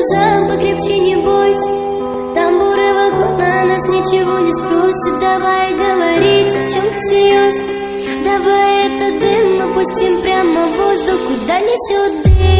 глазам, покрепче не бойся. Тамбуры вагона нас ничего не спросят Давай говорить о чем-то серьезно Давай этот дым опустим прямо в воздух Куда несет дым.